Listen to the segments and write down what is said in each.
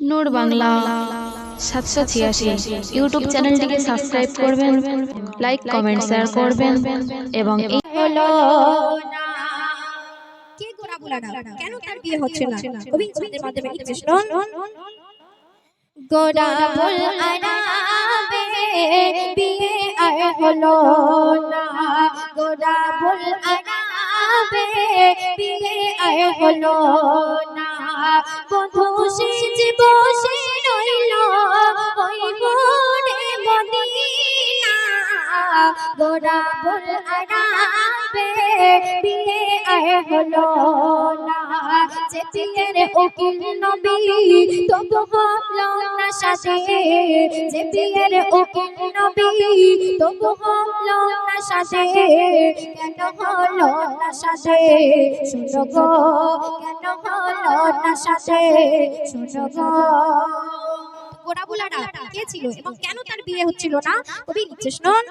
নূর বাংলা সাতশো ছিয়াশি ইউটিউব চ্যানেলটিকে সাবস্ক্রাইব করবেন, লাইক, কমেন্ট, শেয়ার করবেন এবং এই হলো বন্ধু গোরা বল আরাবে বিয়ে আর হলো না। যে বিয়ের উকিল নবী, তবু হলো না সাথে। যে বিয়ের উকিল নবী, তবু হলো না সাথে। কেন হলো না সাথে? শুনো গো, কেন হলো না সাথে? শুনো গো। গোড়াবুলারা কে ছিল এবং কেন তার বিয়ে হচ্ছিল না? কবি লিখছে শুনুন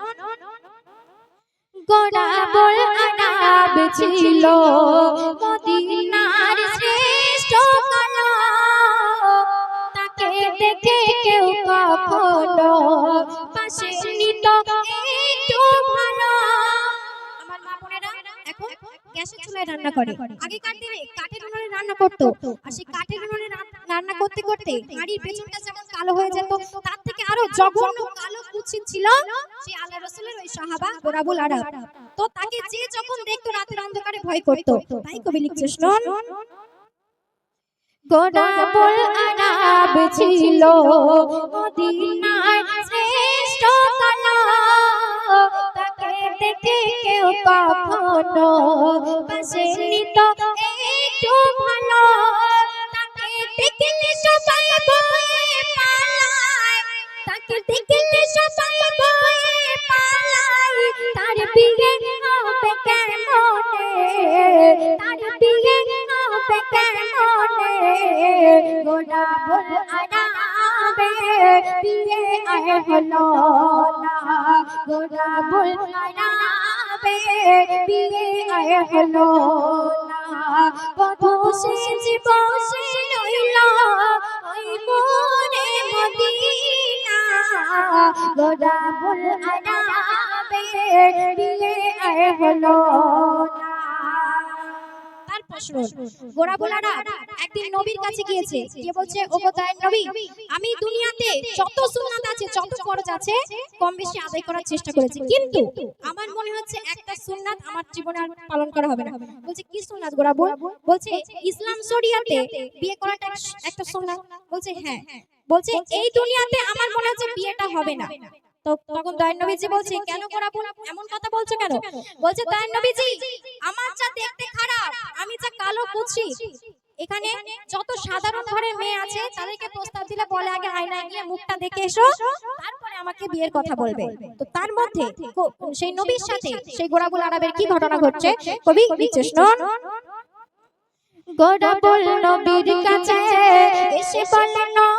গোড়াবুল আনাব ছিল মদিনার শ্রেষ্ঠ কালা তাকে দেখে কেউ কখনো পাশে নিত একটু ভালো। আমার মা বোনেরা এখন গ্যাসের চুলায় রান্না করে। আগেকার দিনে কাঠের উনুনে রান্না করতো। আর সেই কাঠের উনুনে রান্না করতে করতে হাড়ির পেছনটা যেমন কালো হয়ে যেত তার থেকে আরও জঘন্য কালো কুচিন ছিল সেই আল্লাহ রাসূলের ওই সাহাবা গোরাবুল আরব। তো তাকে যে যখন দেখতো রাতের অন্ধকারে ভয় করতো। তাই কবি লিখছে শুনুন গোরাবুল আরব ছিল মদিনার শ্রেষ্ঠ কালা দেখে কেউ কখনো পাশে নিত একটু ভালো। সেজে বসে রইল ওই মনে মদিনা। আর হলো না। প্রশ্ন গোরা বোলারা একদিন নবীর কাছে গিয়েছে। গিয়ে বলছে ও দয়ার নবী, আমি দুনিয়াতে যত সুন্নাত আছে, যত ফরজ আছে, কম বেশি আদায় করার চেষ্টা করেছি। কিন্তু আমার মনে হচ্ছে একটা সুন্নাত আমার জীবনে আর পালন করা হবে না। বলছে, কি সুন্নাত গোরা বল বলছে, ইসলাম শরিয়াতে বিয়ে করাটা এক- একটা সুন্নাত। বলছে হ্যাঁ। বলছে, এই দুনিয়াতে আমার মনে হচ্ছে বিয়েটা হবে না। এখানে যত সাধারণ ঘরের মেয়ে আছে, তাদেরকে প্রস্তাব দিলে বলে, আগে গিয়ে মুখটা দেখে এসো, তারপরে আমাকে বিয়ের কথা বলবে। তো তার মধ্যে সেই নবীর সাথে সেই গোড়াবুল আরবের কি ঘটনা ঘটছে? কবি শুনুন গোড়াবুল নবীর কাছে এসে বলে নবী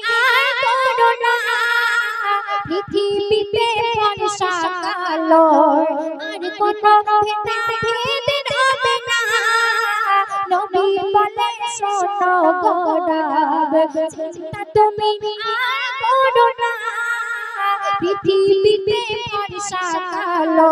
পৃথিবীতে ফর্সা কালো আর কোনো ভেদা ভেদ রবে না। নবী বলে, শোনো গোরাব চিন্তা তুমি আর করো না। পৃথিবীতে ফর্সা কালো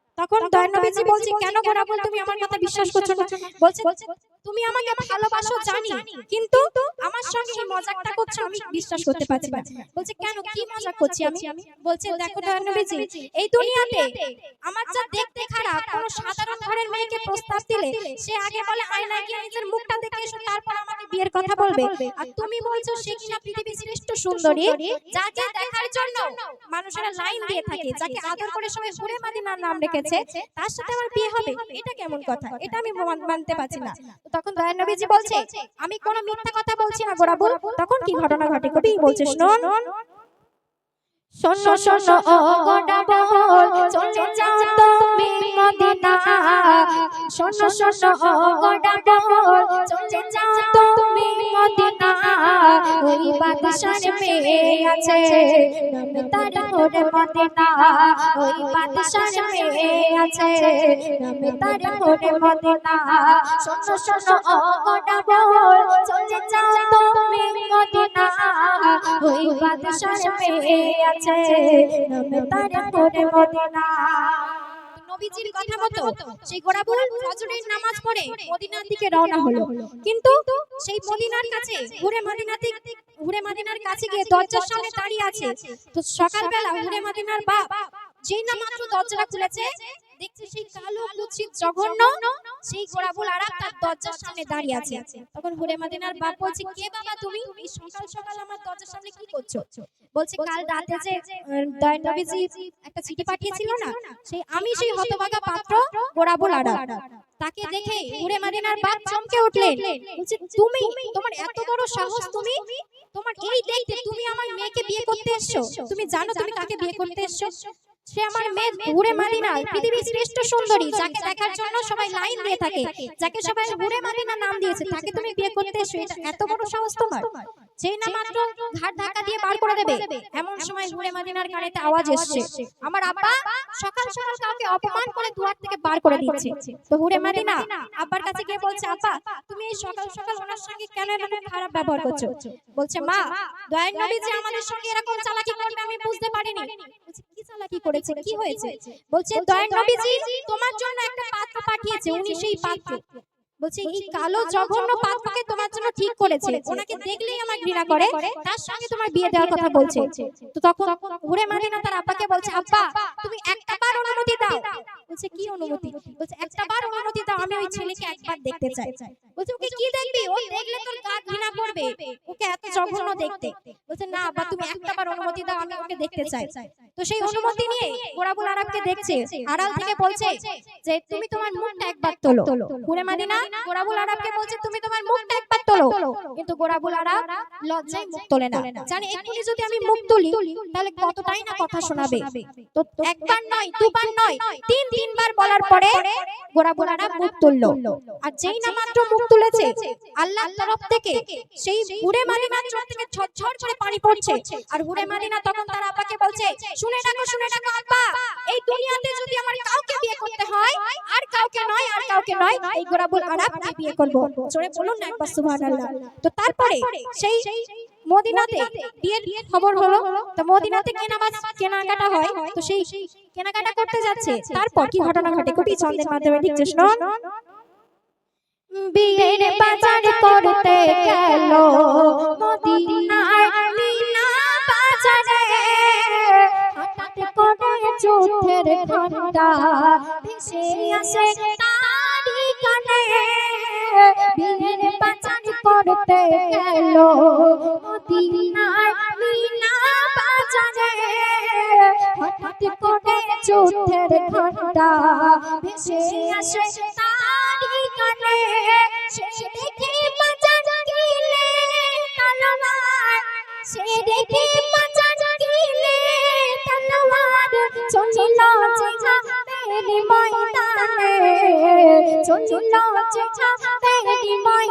তখন দয়ান নবীজি বলছে কেন গোরাবুল তুমি আমার কথা বিশ্বাস করছ না? বলছে তুমি আমাকে ভালোবাসো জানি কিন্তু আমার সঙ্গে এই মজাকটা করছ আমি বিশ্বাস করতে পারছি না। বলছে কেন কি মজাক করছি আমি? বলছে দেখো দয়ান নবীজি এই দুনিয়াতে আমার যা দেখতে খারাপ কোন সাধারণ ঘরের মেয়েকে প্রস্তাব দিলে সে আগে বলে আয়নায় গিয়ে নিজের মুখটা দেখে এসো তারপর আমাকে বিয়ের কথা বলবে আর তুমি বলছো সে কিনা পৃথিবীর শ্রেষ্ঠ সুন্দরী যাকে দেখার জন্য মানুষেরা লাইন দিয়ে থাকে যাকে আদর করে সবাই হুরে মাদিনার নাম রেখেছে তার সাথে আমার বিয়ে হবে এটা কেমন কথা? এটা আমি মানতে পারছি না। তখন দয়ার নবীজি বলছে আমি কোনো মিথ্যা কথা বলছি না গোরাবুল তখন কি ঘটনা ঘটে? কবি বলছে শুনুন শোনো শোনো ও গোটাবল চলে যাও তুমি মদিনা। শোনো শোনো ও গোটাবল চলে যাও তুমি মদিনা। ওই বাদশার মেয়ে আছে নাম তার হোরে মদিনা। ওই বাদশার মেয়ে আছে নাম তার হোরে মদিনা। শোনো শোনো ও গোটাবল চলে যাও তুমি ওই বাদশার মেয়ে আছে। নামে তার করে মদিনা। নবীজির কথা মতো সেই গোড়াবুল ফজরের নামাজ পড়ে মদিনার দিকে রওনা হলো। কিন্তু সেই মদিনার কাছে ঘুরে মদিনাতে ঘুরে মদিনার কাছে গিয়ে দরজার সামনে দাঁড়িয়ে আছে। তো সকালবেলা ঘুরে মদিনার বাপ যেই না মাত্র দরজাটা খুলেছে দেখছে সেই কালো কুচিত জঘন্য সেই গোড়াবুল তার দরজার সামনে দাঁড়িয়ে আছে। তখন হুরে মাদিনার বাপ বলছে কে বাবা তুমি? এই সকাল সকাল আমার দরজার সামনে কি করছ? বলছে কাল রাতে যে দয়ান নবীজি একটা চিঠি পাঠিয়েছিল না? সেই আমি সেই হতভাগা পাত্র গোড়াবুল তাকে দেখে হুরে মাদিনার বাপ চমকে উঠলেন। বলছে তুমি তোমার এত বড় সাহস তুমি? তোমার এই দেখতে তুমি আমার মেয়েকে বিয়ে করতে এসছো? তুমি জানো তুমি কাকে বিয়ে করতে এসছো সে আমার মেয়ে ঘুরে মাদিনা পৃথিবীর শ্রেষ্ঠ সুন্দরী যাকে দেখার জন্য সবাই লাইন দিয়ে থাকে যাকে সবাই ঘুরে মাদিনা নাম দিয়েছে তাকে তুমি বিয়ে করতে এসো এটা এত বড় সাহস তোমার? যেই না মাত্র ঘাট ধাক্কা দিয়ে বার করে দেবে এমন সময় ঘুরে মাদিনার কানেতে আওয়াজ এসছে। আমার আব্বা সকাল সকাল কাউকে অপমান করে দুয়ার থেকে বার করে দিচ্ছে। তো হুরে মাদিনা আব্বার কাছে গিয়ে বলছে আব্বা তুমি এই সকাল সকাল ওনার সঙ্গে কেন এরকম খারাপ ব্যবহার করছ? বলছে মা দয়ান নবী যে আমাদের সঙ্গে এরকম চালাকি করবে আমি বুঝতে পারিনি। কি চালাকি করেছে? কি হয়েছে? বলছে দয়ান নবীজি তোমার জন্য একটা পাত্র পাঠিয়েছে উনি সেই পাত্র বলছে এই কালো জঘন্য পাত্রকে তোমার জন্য ঠিক করেছে। ওনাকে দেখলেই আমার ঘৃণা করে তার সঙ্গে তোমার বিয়ে দেওয়ার কথা বলছে। তো তখন ঘুরে মারিনা তার আব্বাকে বলছে আব্বা তুমি একটা বার অনুমতি দাও। বলছে কি অনুমতি? বলছে একটা বার অনুমতি দাও আমি ওই ছেলেকে একবার দেখতে চাই। বলছে ওকে কি দেখবি? ও দেখলে তোর গা ঘৃণা করবে। ওকে এত জঘন্য দেখতে। বলছে না আব্বা তুমি একটা বার অনুমতি দাও আমি ওকে দেখতে চাই তো সেই অনুমতি নিয়ে গোরাবুল আরবকে দেখছে আড়াল থেকে বলছে যে তুমি তোমার মুখটা একবার তোলো ঘুরে মাদিনা গোরাবুল আরবকে বলছে তুমি তোমার মুখটা একবার তোলো কিন্তু গোরাবুল আরব লজ্জায় মুখ তোলে না। জানে এক্ষুনি যদি আমি মুখ তুলি, তাহলে কতটাই না কথা শোনাবে। তো একবার নয়, দুবার নয়, তিন, তিনবার বলার পরে গোরাবুল আরব মুখ তুললো। আর যেই না মাত্র মুখ তুলেছে, আল্লাহর তরফ থেকে সেই হুরে মাদিনার চোখ থেকে ঝরঝর করে পানি পড়ছে। আর হুরে মাদিনা তখন তার আব্বাকে বলছে, শুনে ডাকো শুনে ডাকো আব্বা, এই দুনিয়াতে যদি আমার কাউকে বিয়ে করতে হয়, আর কাউকে নয়, আর কাউকে নয়, এই আরব আমি বিয়ে করব। জোরে বলুন না একবার সুবহানাল্লাহ। তো তারপরে সেই মদিনাতে বিয়ের খবর হলো, তো মদিনাতে কেনাবাজ কেনাকাটা হয়? তো সেই কেনাকাটা করতে যাচ্ছে। তারপর কি ঘটনা ঘটে? কোটি ছন্দের মাধ্যমে লিখছে শুনুন বিয়ের বাজার করতে গেল, মদিনার মিনা বাজারে। হঠাৎ করে যুদ্ধের ঘণ্টা ভেসে আসে তারি কানে। করতে গেল। মদিনার মিনা বাজারে হঠাৎ করে যুদ্ধের ঘণ্টা ভেসে আসে তারি কানে। সে দেখে বাজার গিলে তলোয়ার সে দেখে বাজার গিলে তলোয়ার চলিল চেখা তেরি ময়দানে। চলিল চেখা তেরি ময়দানে।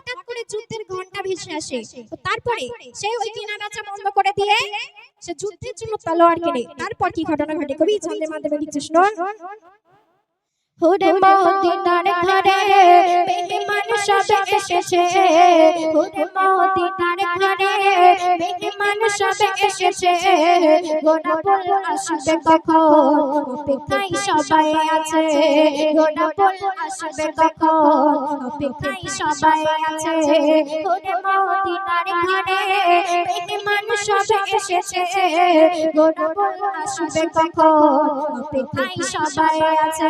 যুদ্ধের ঘণ্টা ভেসে আসে। তারপরে সে ওই কেনাবেচা বন্ধ করে দিয়ে সে যুদ্ধের জন্য তলোয়ার কেনে। তারপর কি ঘটনা ঘটে? কবি ছন্দের মাধ্যমে লিখছে শুনুন। হুরে মদিনার ঘরে মেহমান সব এসেছে। হুরে মদিনার ঘরে মেহমান সব এসেছে। গোনা ফুল আসবে কখন? অপেক্ষায় সবাই আছে। গোনা ফুল আসবে কখন? অপেক্ষায় সবাই আছে। হুরে মদিনার ঘরে মেহমান সব এসেছে। গোনা ফুল আসবে কখন? অপেক্ষায় সবাই আছে।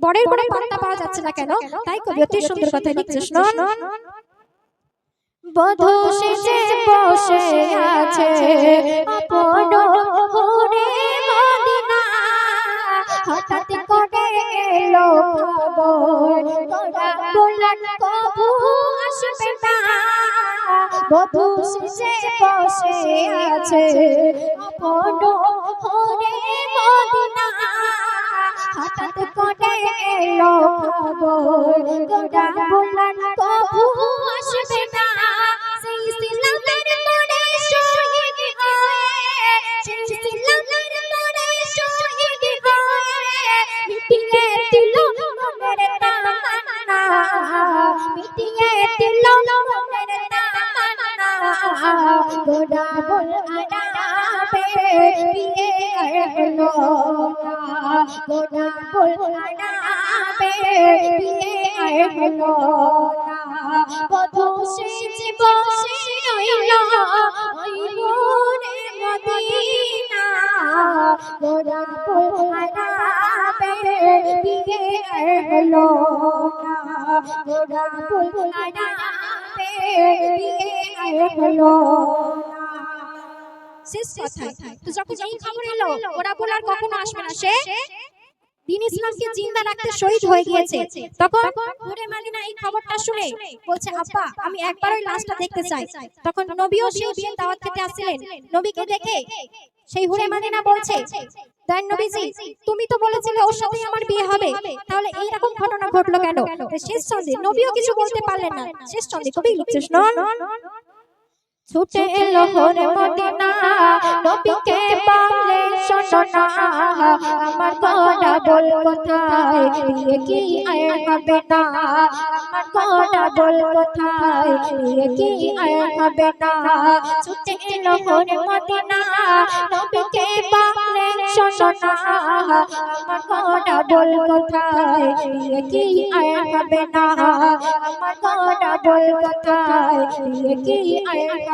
বরের কোনো পাত্তা পাওয়া যাচ্ছে না কেন? তাই কবি অতি সুন্দর কথা লিখছে শুনুন বধূ সেজে বসে আছে আপন হরে মদিনা। হঠাৎ করে এলো খবর তোরা কবু আসবে না। বধূ সেজে বসে আছে আপন হরে হঠাৎ করে এলো খবর। তোরা বললেন কবু আসবে না। সেই সিলামের মোড়ে শহীদ হয়ে। সেই সিলামের মোড়ে শহীদ হয়ে। মিটিয়ে দিল মনের তামান্না। মিটিয়ে দিল মনের তামান্না। গোড়া বল আড়াবে বিয়ে হলো না গোড়া বল আড়াবে বিয়ে হলো না বধূ সেজে বসে রইল ওই মোরের মদিনা। গোড়া বল আড়াবে বিয়ে হলো না গোড়া বল আড়াবে বিয়ে হলো শেষ কথা তো যখন এই খবর এলো ওরা বলার কখনো আসবে না। সে দিন ইসলামকে জিন্দা রাখতে শহীদ হয়ে গিয়েছে। তখন হুরে মালিনা এই খবরটা শুনে বলছে আব্বা আমি একবার ওই লাশটা দেখতে চাই তখন নবীও সেই দাওয়াত খেতে আসছিলেন নবীকে দেখে সেই হুরে মালিনা বলছে দেন নবীজি তুমি তো বলেছিলে ওর সাথেই আমার বিয়ে হবে। তাহলে এই রকম ঘটনা ঘটলো কেন? শেষ চন্দ্রে নবীও কিছু বলতে পারলেন না। শেষ চন্দ্রে কবি শুনুন ছুটে এলো হরে মদিনা, নবীকে পালে শোনো আমার গড়া বল কোথায়? বিয়ে কি আর হবে না? আমার গড়া বল কোথায়? বিয়ে কি আর হবে না? ছুটে এলো হরে মদিনা, নবীকে পালে শোনো আমার গড়া বল কোথায়? বিয়ে কি আর হবে না? আমার গড়া বল কোথায়? বিয়ে কি আর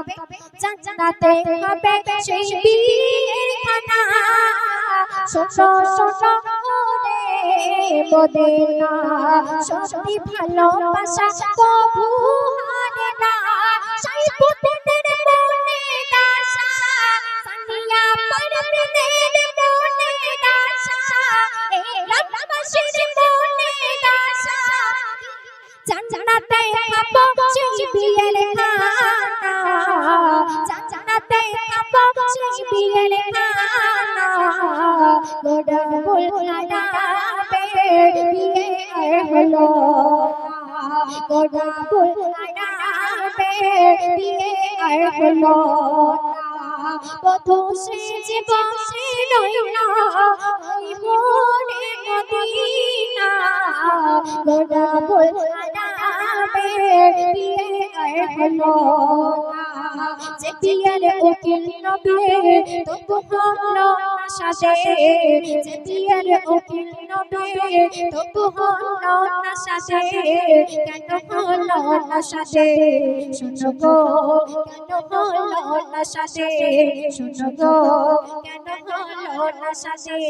তবে জান্নাতে হবে সেই বিয়ের খানা। শোনো শোনো রে সত্যি ভালোবাসা কবু হারে না। সেই পুতুলের মনে আশা সানিয়া পারবিনের মনে আশা এই রাতবাসীর মনে আশা জান্নাতে হলো। উকিল নবে, তবু হলো সাজে। উকিল নবে, তবু হলো না সাজে। কেন হলো না সাজে? শুনো গো কেন হলো না সাজে?